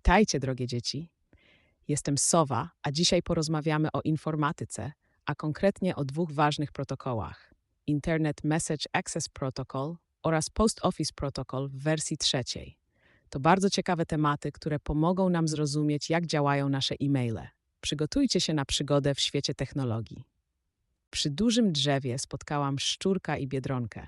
Witajcie, drogie dzieci. Jestem Sowa, a dzisiaj porozmawiamy o informatyce, a konkretnie o dwóch ważnych protokołach: Internet Message Access Protocol oraz Post Office Protocol w wersji trzeciej. To bardzo ciekawe tematy, które pomogą nam zrozumieć, jak działają nasze e-maile. Przygotujcie się na przygodę w świecie technologii. Przy dużym drzewie spotkałam szczurka i biedronkę.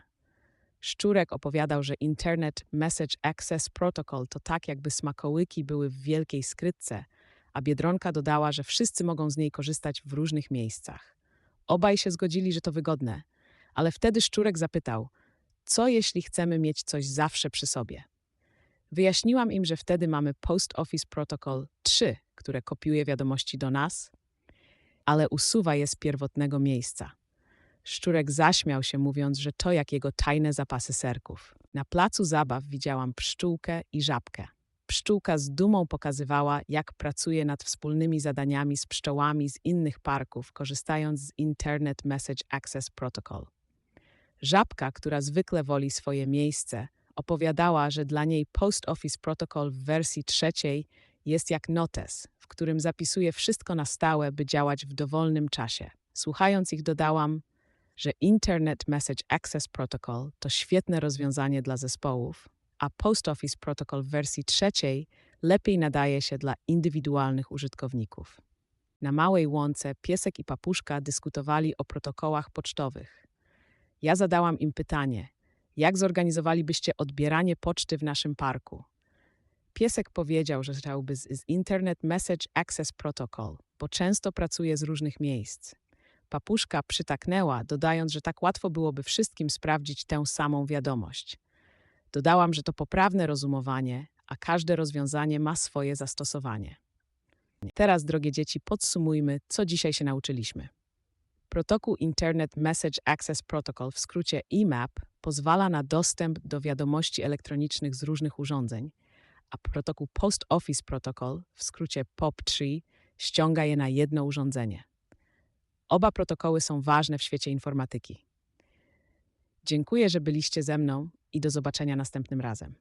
Szczurek opowiadał, że Internet Message Access Protocol to tak, jakby smakołyki były w wielkiej skrytce, a biedronka dodała, że wszyscy mogą z niej korzystać w różnych miejscach. Obaj się zgodzili, że to wygodne, ale wtedy szczurek zapytał: Co jeśli chcemy mieć coś zawsze przy sobie? Wyjaśniłam im, że wtedy mamy Post Office Protocol 3, które kopiuje wiadomości do nas, ale usuwa je z pierwotnego miejsca. Szczurek zaśmiał się, mówiąc, że to jak jego tajne zapasy serków. Na placu zabaw widziałam pszczółkę i żabkę. Pszczółka z dumą pokazywała, jak pracuje nad wspólnymi zadaniami z pszczołami z innych parków, korzystając z Internet Message Access Protocol. Żabka, która zwykle woli swoje miejsce, opowiadała, że dla niej Post Office Protocol w wersji trzeciej jest jak notes, w którym zapisuje wszystko na stałe, by działać w dowolnym czasie. Słuchając ich dodałam, że Internet Message Access Protocol to świetne rozwiązanie dla zespołów, a Post Office Protocol w wersji trzeciej lepiej nadaje się dla indywidualnych użytkowników. Na małej łące piesek i papuszka dyskutowali o protokołach pocztowych. Ja zadałam im pytanie: jak zorganizowalibyście odbieranie poczty w naszym parku? Piesek powiedział, że chciałby z, z Internet Message Access Protocol, bo często pracuje z różnych miejsc. Papuszka przytaknęła, dodając, że tak łatwo byłoby wszystkim sprawdzić tę samą wiadomość. Dodałam, że to poprawne rozumowanie, a każde rozwiązanie ma swoje zastosowanie. Teraz, drogie dzieci, podsumujmy, co dzisiaj się nauczyliśmy. Protokół Internet Message Access Protocol, w skrócie EMAP, pozwala na dostęp do wiadomości elektronicznych z różnych urządzeń, a protokół Post Office Protocol, w skrócie POP3, ściąga je na jedno urządzenie. Oba protokoły są ważne w świecie informatyki. Dziękuję, że byliście ze mną i do zobaczenia następnym razem.